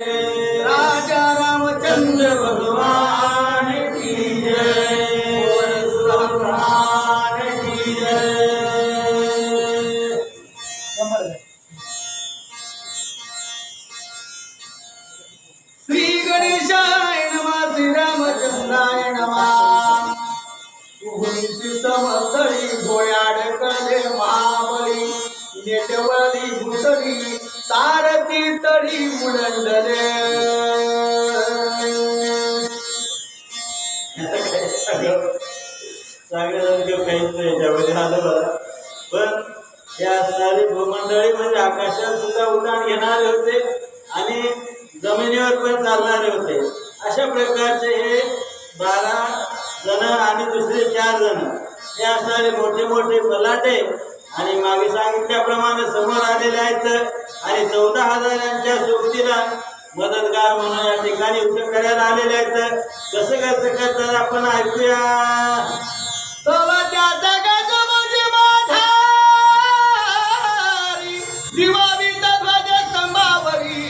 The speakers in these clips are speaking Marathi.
राजा रामचंद्र भगवान की जय। भगवान की जय श्री गणेशाय नमः श्री रामचंद्राय नमः। समस्तळी गोयाड कले महाबली नेटवली भूतली सारथी तरी मुडंडले सांगण्यासारखं काहीच याच्यामध्ये आलं मला पण हे असणारी भूमंडळी म्हणजे आकाशात सुद्धा उड्डाण घेणारे होते आणि जमिनीवर पण चालणारे होते. अशा प्रकारचे हे बारा जण आणि दुसरे चार जण हे असणारे मोठे मोठे फलाटे आणि मागे सांगितल्याप्रमाणे समोर आलेले आहेत. आणि चौदा हजारांच्या सोबतीला मदतगार म्हणून या ठिकाणी युद्ध करायला आलेले आहेत. कसं कसं करतात आपण ऐकूया. तवा त्याचा गजबज माधारी दिवाळी ध्वज स्तंभावरी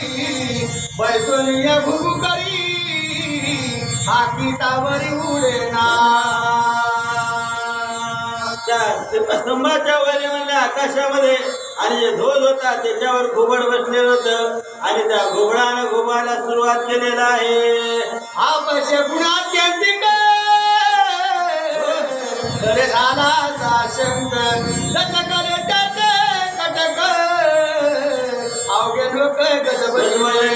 बैसोनिया भुगु करी त्या स्तंभाच्या वरी म्हणले आकाशामध्ये आणि जे ध्वज होता त्याच्यावर घुबड बसलेलं होतं आणि त्या घुबडानं घुबायला सुरुवात केलेला आहे. आपशे गुणात्यंतिक खरे झाला साशंक लटकले त्याचे कटक अवघे लोक गजबजवले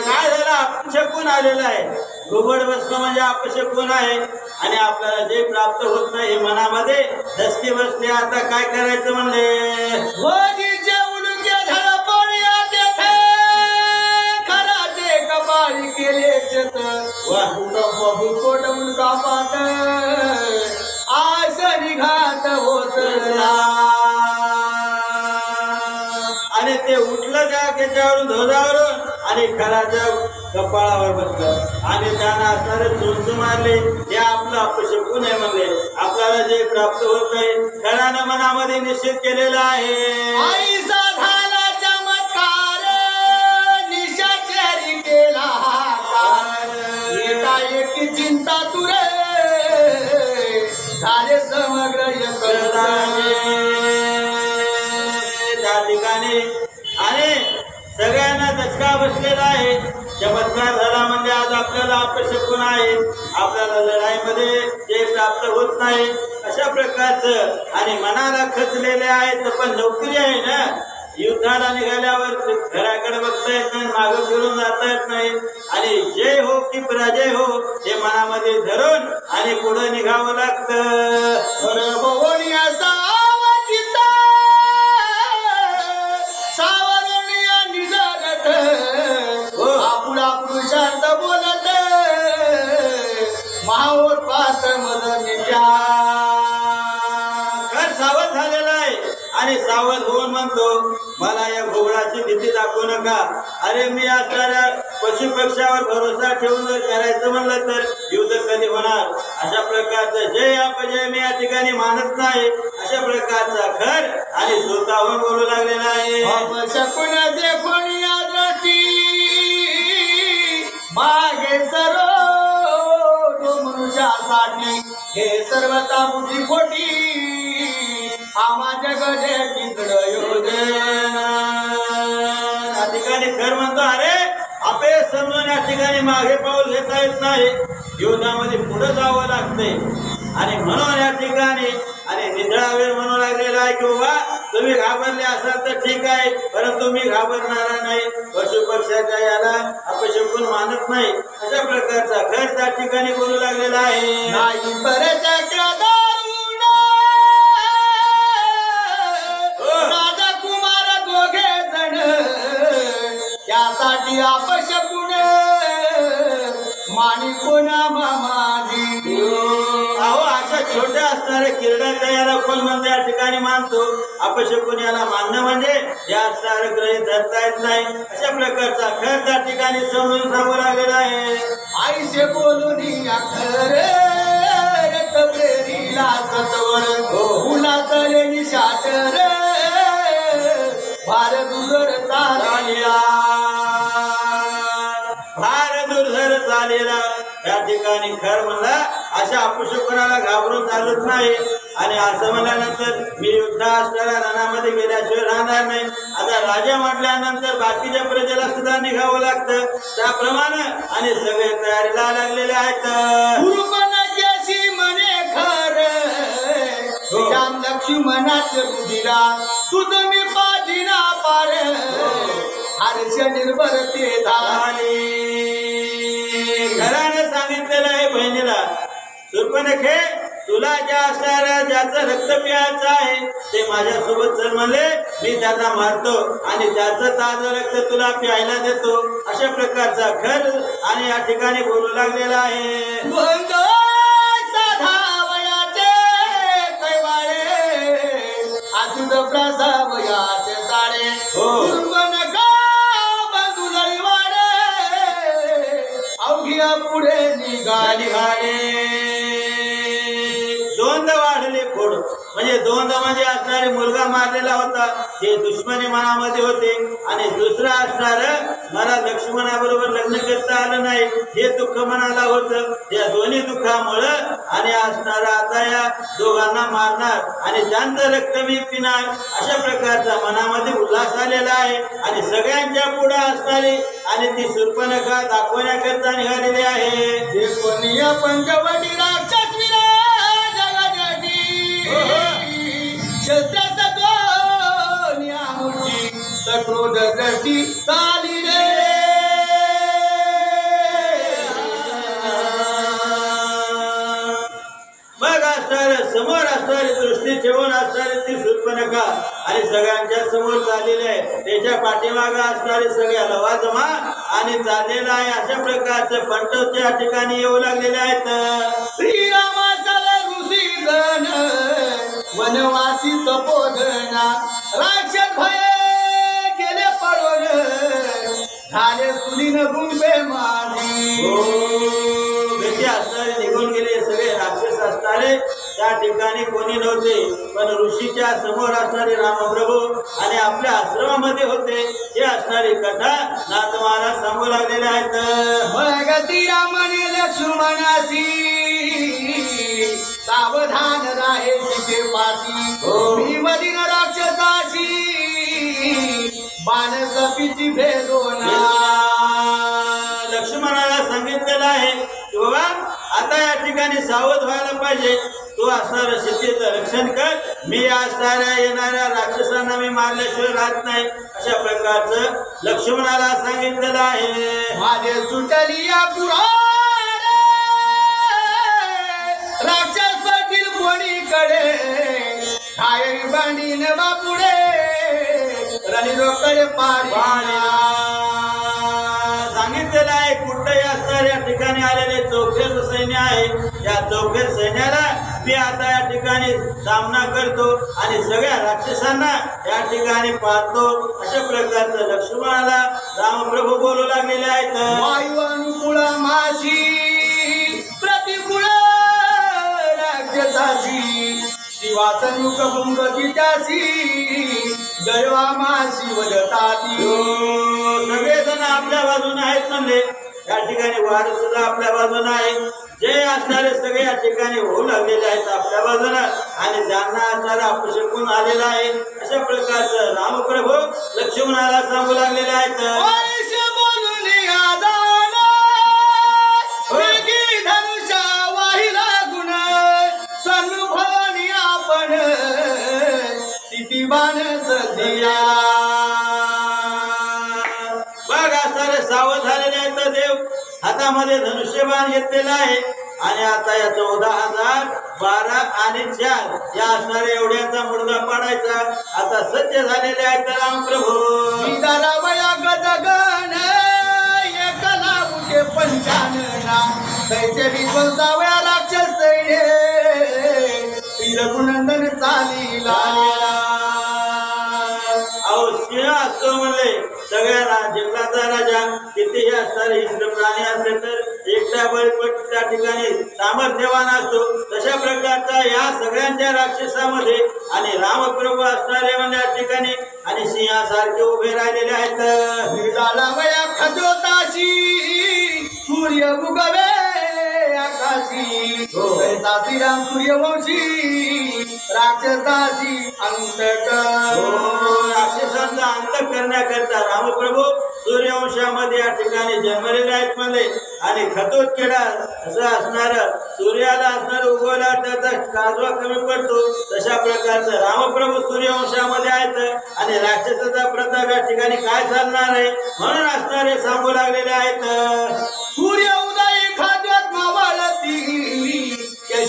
काय झालं? अपशकून आलेलं आहे? घुबड बसणं म्हणजे अपशकून आहे? आणि आपल्याला जे प्राप्त होत नाही हे मनामध्ये धसके बसले आता काय करायचं म्हणले वजीचे उडके धडपड्या तेथे खराचे कपाळी केले चत वा बहु कोट मुलगा पात आस निघात होतला आणि ते उठलं त्या त्याच्यावरून ध्वजावरून? आणि खराच्या कपाळावर बसलं. आणि त्यानं असणारे चोच मारले. हे आपलं अपशकून आहे म्हणले. आपल्याला जे प्राप्त होत नाही खरानं मनामध्ये निश्चित केलेला आहे. चिंता तुरे. झाले समग्र त्या ठिकाणी. आणि सगळ्यांना दचका बसलेला आहे. चमत्कार झाला म्हणजे आज आपल्याला अपशकून आहे? आपल्याला लढाईमध्ये जे प्राप्त होत नाही. अशा प्रकारचं आणि मनाला खचलेले आहेत पण नोकरी आहे ना? युद्धाला निघाल्यावर घराकडे बघता येत नाही मागं फिरून जाता येत नाही. आणि जय हो की पराजय हो हे मनामध्ये धरून आणि पुढे निघावं लागतं. आणि सावध होऊन म्हणतो मला या घोबडाची भीती दाखवू नका. अरे मी असणाऱ्या पशु पक्षावर भरोसा ठेवून जर करायचं म्हणलं तर युद्ध कधी होणार? अशा प्रकारचं जय अपजय मी या ठिकाणी मानत नाही. अशा प्रकारचा खर आणि स्वतःहून बोलू लागलेला आहे. शकून देखून मागे सर्व मनुष्यासाठी हे सर्वता बुद्धी खोटी आम्हा जगदे या ठिकाणी खर म्हणतो अरे आपे समजून या ठिकाणी मागे पाऊल घेता येत नाही. जीवनामध्ये पुढे जावं लागते. आणि म्हणून या ठिकाणी आणि निधळा म्हणू लागलेला आहे की बाबा तुम्ही घाबरले असाल तर ठीक आहे परंतु मी घाबरणारा नाही. पशु पक्षाच्या याला अपशकून मानत नाही. अशा प्रकारचा घर त्या ठिकाणी बोलू लागलेला आहे. त्यासाठी अपशकुन माणिकोना मामाजी. अहो अशा छोट्या असणाऱ्या किरडाच्या याला कोण म्हणजे या ठिकाणी मानतो. अपशकून याला मानणं म्हणजे या असणारे ग्रहित धरता येत नाही. अशा प्रकारचा खर त्या ठिकाणी समजून सांगू लागलेला आहे. आईशे बोलून अखर रक्त प्रेरीला सत्वर. मुला चले निशाचर भार दुगर चालला आलेला या ठिकाणी खर म्हणला अशा अपशकुनाला घाबरून चालत नाही. आणि असं म्हणल्यानंतर मी युद्ध असणाऱ्या रणामध्ये गेल्याशिवाय राहणार नाही. आता राजा म्हटल्यानंतर बाकीच्या प्रजेला सुद्धा निघावं लागतं. त्याप्रमाणे आणि सगळे तयारीला लागलेले आहेत. हो. श्याम लक्ष्मणाच तुझं मी पार. हर्ष निर्भर ते झाले. सुरपणखे तुला ज्या असणाऱ्या ज्याचं रक्त पियाचं आहे ते माझ्यासोबत चल म्हणले. मी त्याला मारतो आणि त्याचं ताजं रक्त तुला प्यायला देतो. अशा प्रकारचा खर आणि या ठिकाणी बोलू लागलेला आहे. प्रसावयाचे साडे. हो. वाडे अवघिया पुढे निघाली दोनदा वाढले खोड. म्हणजे दोनदा म्हणजे असणारे मुलगा मारलेला होता ते दुश्मनी मनामध्ये होते. आणि दुसरा असणार मला लक्ष्मणाबरोबर लग्न करता आलं नाही हे दुःख मनाला होतं. या दोन्ही दुःखामुळं आणि असणारा आता या दोघांना मारणार आणि त्यांचं रक्त मी पिणार अशा प्रकारचा मनामध्ये उल्हास आलेला आहे. आणि सगळ्यांच्या पुढे असणारी आणि ती सुरपणखा दाखवण्याकरता निघालेली आहे. हे पंचवटी राक्षस शस्त्राचा दोन्या सक्रोध दृष्टी चाली रे मग असणारे समोर असणारी दृष्टी ठेवून असणारे ती नका आणि सगळ्यांच्या समोर चाललेले आहे त्याच्या पाठीमाग असणारे सगळ्या लवाजमा आणि चाललेला आहे अशा प्रकारचे पंट ठिकाणी येऊ लागलेले आहेत श्रीरामाचा ऋषी गण वनवासी तपोधना राक्षस भय गेले पळून. झाले सुलीन गुंबे माझी असणारे निघून गेले सगळे राक्षस असणारे. त्या ठिकाणी कोणी नव्हते पण ऋषीच्या समोर असणारे रामप्रभू आणि आपल्या आश्रमामध्ये होते. हे असणारी कथा नातवाला सांगू लागलेले आहेत. मग श्रीरामने लक्ष्मणासी सावधान राहे पासी हो. भीमदिन राक्षसाची. बाण सपीची भेदोना लक्ष्मणाला सांगितलेलं आहे की बाबा आता या ठिकाणी सावध व्हायला पाहिजे. तू असणाऱ्या शेतीचं रक्षण कर. मी असणाऱ्या येणाऱ्या राक्षसांना मी मारल्याशिवाय राहत नाही. अशा प्रकारचं लक्ष्मणाला सांगितलेलं आहे. माझे सुटली या पुराणे कोणीकडे काय बांडीन बापुडे. रणीरोकडे पाणी सांगितलेलं आहे कुठंही असणार या ठिकाणी आलेले चौफेर सैन्य आहे. या चौफेर सैन्याला मी आता या ठिकाणी सामना करतो आणि सगळ्या राक्षसांना या ठिकाणी पाहतो अशा प्रकारचं लक्ष्मणाला रामप्रभू बोलू लागलेले आहेत. वायू अनुकूळ मासी शिवासनुक भुंगतीच्यासी जयवा मासी वदताती. सगळेजण आपल्या बाजूने आहेत म्हणले या ठिकाणी वार सुद्धा आपल्या बाजूने आहे. जे असणारे सगळे या ठिकाणी होऊ लागलेले आहेत आपल्या बाजूला आणि ज्यांना असणारा अपशकून आलेला आहे अशा प्रकारचं रामप्रभू लक्ष्मणाला सांगू लागलेले आहेत. हातामध्ये धनुष्यबाण घेतलेला आहे. आणि आता या चौदा हजार बारा आणि चार. या असणाऱ्या एवढ्याचा मुलगा पाडायचा. आता सज्ज झालेले आहेत रामप्रभू निदारावया गजगण एकला उठे पंचानना तैसे विध्वंसावया राक्षस सैन्य श्री रघुनंदन चालीला. अहो सिंह असतो म्हणले. सगळ्या रा- जंगलाचा राजा कितीही असणारे हिंद्र प्राणी असले तर एकटा बळीपट त्या ठिकाणी सामर्थ्यवान असतो. तशा प्रकारचा या सगळ्यांच्या राक्षसामध्ये आणि रामप्रभू असणारे म्हणजे या ठिकाणी आणि सिंहासारखे उभे राहिलेले आहेत. खजोताशी सूर्य उगवे आकाशी. हो. तैसा श्रीराम सूर्यवंशी. राक्षसाची अंतक हो, राक्षसांचा अंत करण्याकरता रामप्रभू सूर्यवंशामध्ये या ठिकाणी जन्मलेले आहेत म्हणले आणि खतोत्केडा असं असणार सूर्याला असणार उगवला त्याचा काजवा कमी पडतो. तशा प्रकारचं रामप्रभू सूर्यवंशामध्ये आहेत. आणि राक्षसाचा प्रताप या ठिकाणी काय चालणार आहे? म्हणून असणारे सांगू लागलेले आहेत सूर्य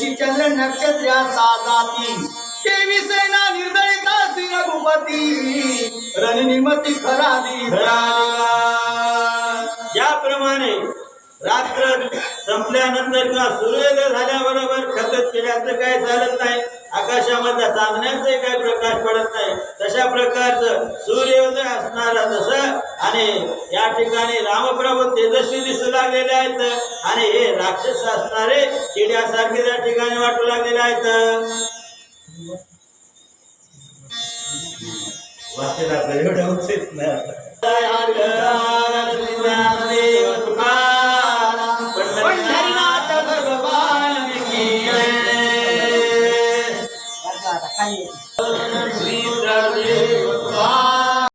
त्याची चंद्र नक्षत्र्याचा जाती केवी सेना निर्दयिता श्री रघुपती. रणनिमती खरादी याप्रमाणे रात्र संपल्यानंतर किंवा सूर्योदय झाल्याबरोबर खतत केल्याचं काय चालत नाही? आकाशामध्ये चांदण्याचे काही प्रकाश पडत नाही. तशा प्रकारचं सूर्योदय असणारा तसं आणि या ठिकाणी रामप्रभू तेजस्वी दिसू लागलेले आहेत आणि हे राक्षस असणारे किड्यासारखे त्या ठिकाणी वाटू लागलेले आहेत. वाचला एवढं उचित नाही जय. श्री भगवान